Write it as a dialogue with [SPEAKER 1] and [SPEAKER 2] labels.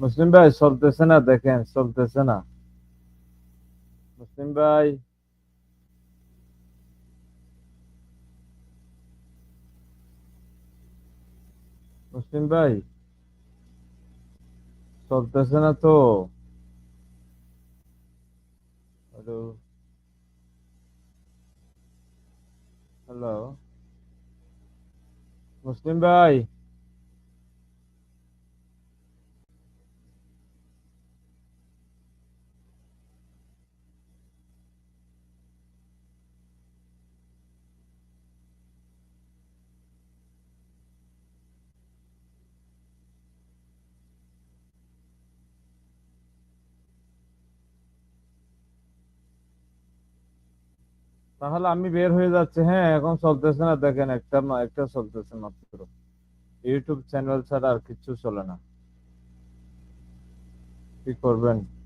[SPEAKER 1] মুসলিম ভাই, চলতেছে না, দেখেন, চলতেছে না। মুসলিম ভাই। মুসলিম ভাই, চলতেছে না তো। Hello hello. মুসলিম ভাই। তাহলে আমি বের হয়ে যাচ্ছি। হ্যাঁ এখন চলতেছে না, দেখেন একটা মা- একটা চলতেছে মাত্র। ইউটিউব চ্যানেল ছাড়া আর কিছু চলে না। কি করবেন?